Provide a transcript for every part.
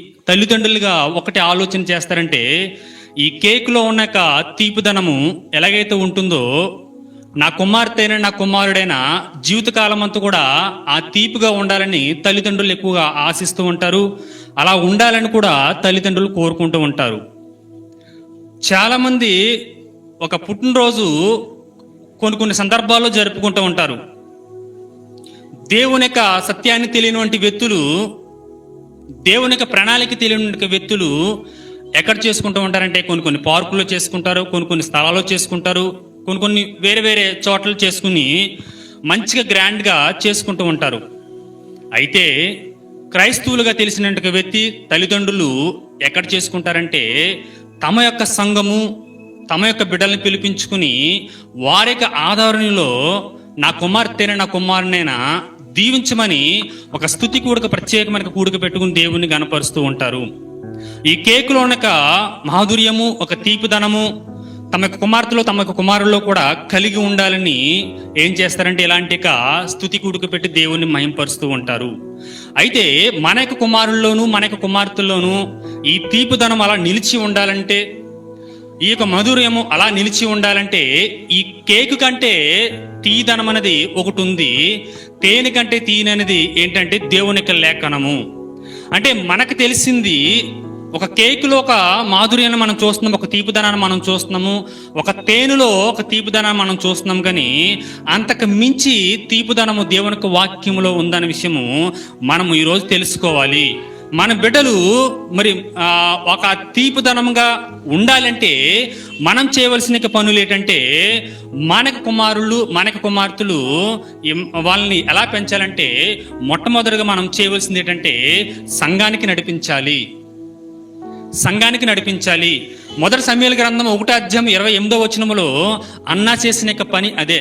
తల్లిదండ్రులుగా ఒకటి ఆలోచన చేస్తారంటే ఈ కేకులో ఉన్న తీపిదనము ఎలాగైతే ఉంటుందో నా కుమార్తెన నా కుమారుడైనా జీవితకాలం అంతా కూడా ఆ తీపిగా ఉండాలని తల్లిదండ్రులు ఎక్కువగా ఆశిస్తూ ఉంటారు. అలా ఉండాలని కూడా తల్లిదండ్రులు కోరుకుంటూ ఉంటారు. చాలామంది ఒక పుట్టినరోజు కొన్ని కొన్ని సందర్భాల్లో జరుపుకుంటూ ఉంటారు. దేవుని యొక్క సత్యాన్ని తెలియనివంటి వ్యక్తులు దేవుని ప్రణాళిక తెలియని వ్యక్తులు ఎక్కడ చేసుకుంటూ ఉంటారంటే కొన్ని కొన్ని పార్కుల్లో చేసుకుంటారు కొన్ని కొన్ని స్థలాల్లో చేసుకుంటారు కొన్ని కొన్ని వేరే వేరే చోట్ల చేసుకుని మంచిగా గ్రాండ్గా చేసుకుంటూ ఉంటారు. అయితే క్రైస్తవులుగా తెలిసిన వ్యక్తి తల్లిదండ్రులు ఎక్కడ చేసుకుంటారంటే తమ యొక్క సంఘము తమ యొక్క బిడ్డల్ని పిలిపించుకుని వారి యొక్క ఆధారణలో నా కుమార్తెన నా కుమారునైనా దీవించమని ఒక స్థుతి కూడక ప్రత్యేకమైన కూడక పెట్టుకుని దేవుణ్ణి గనపరుస్తూ ఉంటారు. ఈ కేకులో ఒక మాధుర్యము ఒక తీపిదనము తమ యొక్క కుమార్తెలో తమ యొక్క కుమారుల్లో కూడా కలిగి ఉండాలని ఏం చేస్తారంటే ఇలాంటి ఒక స్థుతి కూడుకు పెట్టి దేవుణ్ణి మహింపరుస్తూ ఉంటారు. అయితే మన యొక్క కుమారుల్లోనూ మన యొక్క కుమార్తెల్లోనూ ఈ తీపిదనం అలా నిలిచి ఉండాలంటే ఈ యొక్క మధుర్యము అలా నిలిచి ఉండాలంటే ఈ కేక్ కంటే తీదనం అనేది ఒకటి ఉంది. తేనె కంటే తీననేది ఏంటంటే దేవుని యొక్క లేఖనము. అంటే మనకు తెలిసింది ఒక కేకులో ఒక మాధుర్యాన్ని మనం చూస్తున్నాం ఒక తీపిదనాన్ని మనం చూస్తున్నాము ఒక తేనెలో ఒక తీపిదనాన్ని మనం చూస్తున్నాం కానీ అంతకు మించి తీపిదనము దేవునికి వాక్యములో ఉందనే విషయము మనము ఈరోజు తెలుసుకోవాలి. మన బిడ్డలు మరి ఒక తీపిదనంగా ఉండాలంటే మనం చేయవలసిన పనులు ఏంటంటే మనకు కుమారులు మనకు కుమార్తెలు వాళ్ళని ఎలా పెంచాలంటే మొట్టమొదటిగా మనం చేయవలసింది ఏంటంటే సంఘానికి నడిపించాలి. సంఘానికి నడిపించాలి. మొదటి సమయాల గ్రంథం ఒకటో అధ్యాయం ఇరవై ఎనిమిదో వచనములో అన్నా చేసిన పని అదే.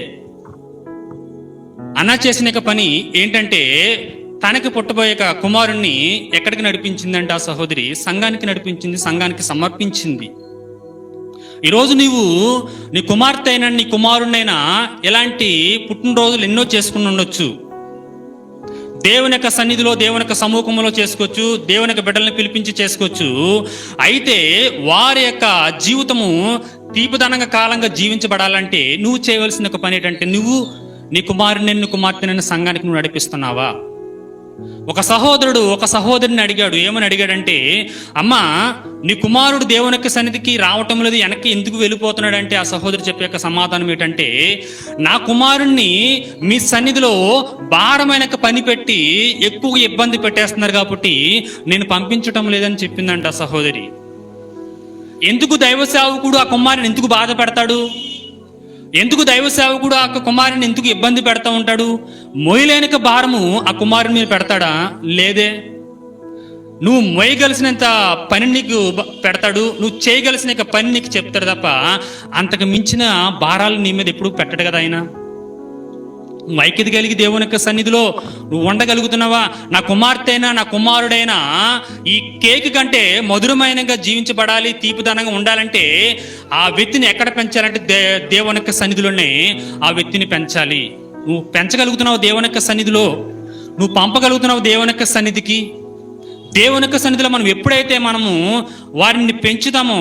అన్నా చేసిన పని ఏంటంటే తనకి పుట్టబోయే కుమారుణ్ణి ఎక్కడికి నడిపించిందంటే ఆ సహోదరి? సంఘానికి నడిపించింది సంఘానికి సమర్పించింది. ఈరోజు నీవు నీ కుమార్తె అయినా నీ కుమారుణ్ణైనా ఎలాంటి పుట్టినరోజులు ఎన్నో చేసుకుని ఉండొచ్చు. దేవుని యొక్క సన్నిధిలో దేవుని యొక్క సమూహంలో చేసుకోవచ్చు దేవుని యొక్క బిడ్డలను పిలిపించి చేసుకోవచ్చు. అయితే వారి యొక్క జీవితము తీపిదనంగా కాలంగా జీవించబడాలంటే నువ్వు చేయవలసిన ఒక పని ఏంటంటే నువ్వు నీ కుమారుని నీ కుమార్తెనైనా సంఘానికి నువ్వు నడిపిస్తున్నావా? ఒక సహోదరుడు ఒక సహోదరుని అడిగాడు. ఏమని అడిగాడంటే అమ్మా నీ కుమారుడు దేవునికి యొక్క సన్నిధికి రావటం లేదు వెనక్కి ఎందుకు వెళ్ళిపోతున్నాడంటే ఆ సహోదరుడు చెప్పే యొక్క సమాధానం ఏంటంటే నా కుమారుణ్ణి మీ సన్నిధిలో భారమైన పని పెట్టి ఎక్కువ ఇబ్బంది పెట్టేస్తున్నారు కాబట్టి నేను పంపించటం లేదని చెప్పిందంట ఆ సహోదరి. ఎందుకు దైవ సేవకుడు ఆ కుమారుని ఎందుకు బాధ పెడతాడు? ఎందుకు దైవ సేవకుడు ఆ కుమారుని ఎందుకు ఇబ్బంది పెడతా ఉంటాడు? మొయ్యలేనిక భారము ఆ కుమారుని మీద పెడతాడా? లేదే. నువ్వు మోయగలిసినంత పని నీకు పెడతాడు. నువ్వు చేయగలిసిన పని నీకు చెప్తాడు తప్ప అంతకు మించిన భారాలు నీ మీద ఎప్పుడు పెట్టడు కదా ఆయన. నువ్వు ఐక్యత కలిగి దేవుని యొక్క సన్నిధిలో నువ్వు ఉండగలుగుతున్నావా? నా కుమార్తె అయినా నా కుమారుడైనా? ఈ కేక్ కంటే మధురమైనగా జీవించబడాలి తీపిదనంగా ఉండాలంటే ఆ వ్యక్తిని ఎక్కడ పెంచాలంటే దే దేవుని యొక్క సన్నిధిలోనే ఆ వ్యక్తిని పెంచాలి. నువ్వు పెంచగలుగుతున్నావు దేవుని యొక్క సన్నిధిలో? నువ్వు పంపగలుగుతున్నావు దేవుని యొక్క సన్నిధికి? దేవుని యొక్క సన్నిధిలో మనం ఎప్పుడైతే మనము వారిని పెంచుతామో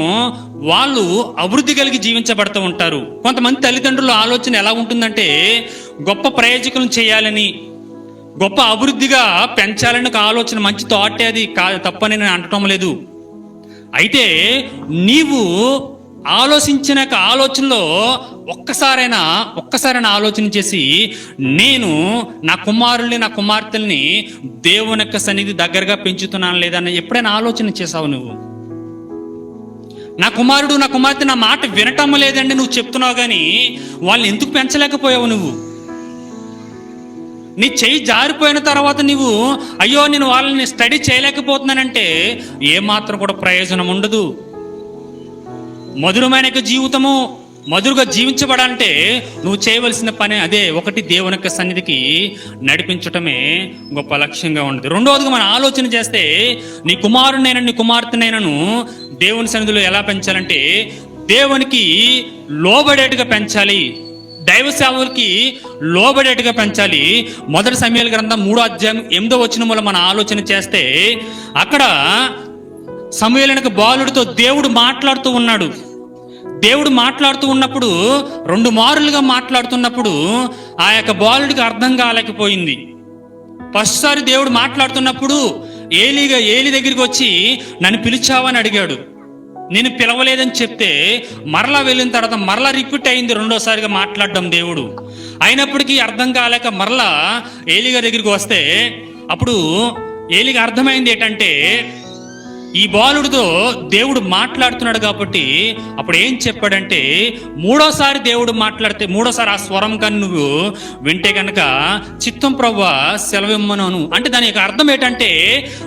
వాళ్ళు అభివృద్ధి కలిగి జీవించబడుతూ ఉంటారు. కొంతమంది తల్లిదండ్రుల ఆలోచన ఎలా ఉంటుందంటే గొప్ప ప్రయోజకులను చేయాలని గొప్ప అభివృద్ధిగా పెంచాలని ఒక ఆలోచన మంచి థాటే అది కా తప్పని నేను అనటం లేదు. అయితే నీవు ఆలోచించిన యొక్క ఆలోచనలో ఒక్కసారైనా ఒక్కసారైనా ఆలోచన చేసి నేను నా కుమారుల్ని నా కుమార్తెల్ని దేవుని యొక్క సన్నిధి దగ్గరగా పెంచుతున్నాను లేదని ఎప్పుడైనా ఆలోచన చేసావు నువ్వు? నా కుమారుడు నా కుమార్తె నా మాట వినటం లేదండి నువ్వు చెప్తున్నావు కానీ వాళ్ళని ఎందుకు పెంచలేకపోయావు నువ్వు? నీ చెయ్యి జారిపోయిన తర్వాత నువ్వు అయ్యో నేను వాళ్ళని స్టడీ చేయలేకపోతున్నానంటే ఏమాత్రం కూడా ప్రయోజనం ఉండదు. మధురమైన జీవితము మధురుగా జీవించబడాలంటే నువ్వు చేయవలసిన పని అదే ఒకటి దేవుని యొక్క సన్నిధికి నడిపించటమే గొప్ప లక్ష్యంగా ఉండదు రెండవదిగా మనం ఆలోచన చేస్తే నీ కుమారునైనా నీ కుమార్తెనైనాను దేవుని సన్నిధిలో ఎలా పెంచాలంటే దేవునికి లోబడేట్టుగా పెంచాలి. దైవ సేవలకి లోబడేట్టుగా పెంచాలి. మొదటి సమయాల గ్రంథం మూడో అధ్యాయం ఎనిమిదో వచ్చిన మూల మన ఆలోచన చేస్తే అక్కడ సమయాలకు బాలుడితో దేవుడు మాట్లాడుతూ ఉన్నాడు. దేవుడు మాట్లాడుతూ ఉన్నప్పుడు రెండు మారులుగా మాట్లాడుతున్నప్పుడు ఆ యొక్క బాలుడికి అర్థం కాలేకపోయింది. ఫస్ట్ సారి దేవుడు మాట్లాడుతున్నప్పుడు ఏలిగా ఏలి దగ్గరికి వచ్చి నన్ను పిలిచావని అడిగాడు. నేను పిలవలేదని చెప్తే మరలా వెళ్ళిన తర్వాత మరలా రిపీట్ అయింది రెండోసారిగా మాట్లాడడం దేవుడు. అయినప్పటికీ అర్థం కాలేక మరలా ఏలిగా దగ్గరికి వస్తే అప్పుడు ఏలిగా అర్థమైంది ఏంటంటే ఈ బాలుడితో దేవుడు మాట్లాడుతున్నాడు కాబట్టి అప్పుడు ఏం చెప్పాడంటే మూడోసారి దేవుడు మాట్లాడితే మూడోసారి ఆ స్వరం కానీ నువ్వు వింటే కనుక చిత్తం ప్రభా సెలవిమ్మను అంటే దాని యొక్క అర్థం ఏంటంటే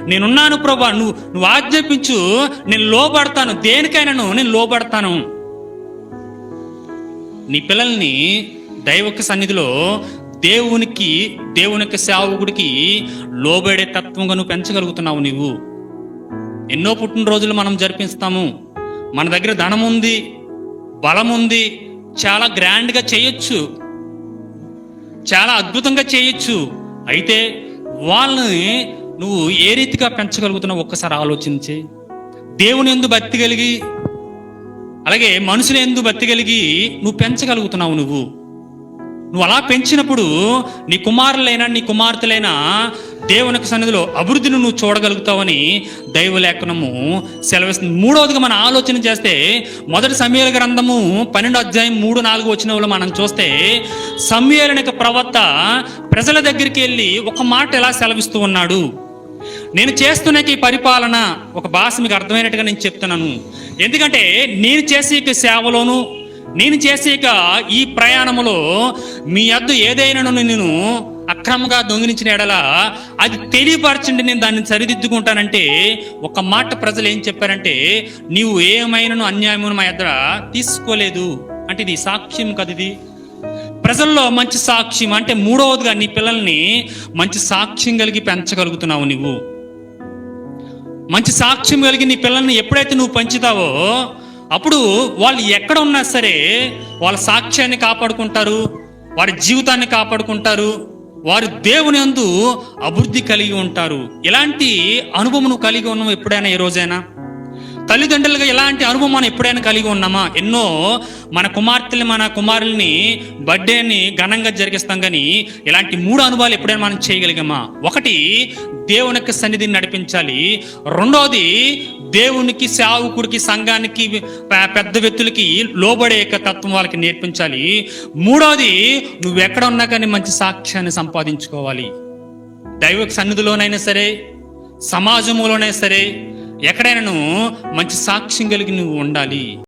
నేనున్నాను ప్రభా నువ్వు నువ్వు ఆజ్ఞాపించు నేను లోబడతాను దేనికైనాను నేను లోబడతాను. నీ పిల్లల్ని దైవక సన్నిధిలో దేవునికి దేవుని యొక్క సేవకుడికి లోబడే తత్వంగా నువ్వు పెంచగలుగుతున్నావు నువ్వు ఎన్నో పుట్టినరోజులు మనం జరిపిస్తాము. మన దగ్గర ధనం ఉంది బలం ఉంది చాలా గ్రాండ్గా చేయొచ్చు. చాలా అద్భుతంగా చేయొచ్చు. అయితే వాళ్ళని నువ్వు ఏ రీతిగా పెంచగలుగుతున్నావు ఒక్కసారి ఆలోచించి? దేవుని ఎందు భక్తి కలిగి అలాగే మనుషులు ఎందు భక్తి కలిగి నువ్వు పెంచగలుగుతున్నావు నువ్వు. నువ్వు అలా పెంచినప్పుడు నీ కుమారులైనా నీ కుమార్తెలైనా దేవునికి సన్నిధిలో అభివృద్ధిని నువ్వు చూడగలుగుతావని దైవలేఖనము సెలవిస్తుంది. మూడవదిగా మనం ఆలోచన చేస్తే మొదటి సమయాల గ్రంథము పన్నెండు అధ్యాయం మూడు నాలుగు వచ్చిన వాళ్ళు మనం చూస్తే సమయాలనిక ప్రవక్త ప్రజల దగ్గరికి వెళ్ళి ఒక మాట ఎలా సెలవిస్తూ ఉన్నాడు? నేను చేస్తున్న ఈ పరిపాలన ఒక భాష మీకు అర్థమైనట్టుగా నేను చెప్తున్నాను. ఎందుకంటే నేను చేసే ఇక సేవలోను నేను చేసే ఈ ప్రయాణములో మీ అద్దు ఏదైనాను నేను అక్రమంగా దొంగిలించిన ఎడల అది తెలియపరచండి నేను దాన్ని సరిదిద్దుకుంటానంటే ఒక మాట ప్రజలు ఏం చెప్పారంటే నీవు ఏమైనాను అన్యాయమును మా ఎద్దర తీసుకోలేదు. అంటే ఇది సాక్ష్యం కదా ఇది. ప్రజల్లో మంచి సాక్ష్యం అంటే మూడవదిగా నీ పిల్లల్ని మంచి సాక్ష్యం కలిగి పెంచగలుగుతున్నావు నువ్వు మంచి సాక్ష్యం కలిగి నీ పిల్లల్ని ఎప్పుడైతే నువ్వు పెంచుతావో అప్పుడు వాళ్ళు ఎక్కడ ఉన్నా సరే వాళ్ళ సాక్ష్యాన్ని కాపాడుకుంటారు వారి జీవితాన్ని కాపాడుకుంటారు. వారు దేవుని యందు అభివృద్ధి కలిగి ఉంటారు. ఇలాంటి అనుభవం కలిగి ఉన్నాం ఎప్పుడైనా ఏ రోజైనా? తల్లిదండ్రులుగా ఎలాంటి అనుభవం మనం ఎప్పుడైనా కలిగి ఉన్నామా? ఎన్నో మన కుమార్తెలు మన కుమారుల్ని బర్త్డేని ఘనంగా జరిగిస్తాం కానీ ఇలాంటి మూడు అనుభవాలు ఎప్పుడైనా మనం చేయగలిగామా? ఒకటి దేవుని యొక్క సన్నిధిని నడిపించాలి. రెండోది దేవునికి సేవకుడికి సంఘానికి పెద్ద వ్యక్తులకి లోబడే యొక్క తత్వం వాళ్ళకి నేర్పించాలి. మూడవది నువ్వు ఎక్కడ ఉన్నా కానీ మంచి సాక్ష్యాన్ని సంపాదించుకోవాలి. దైవ సన్నిధిలోనైనా సరే సమాజంలోనైనా సరే ఎక్కడైనా నువ్వు మంచి సాక్ష్యం కలిగి నువ్వు ఉండాలి.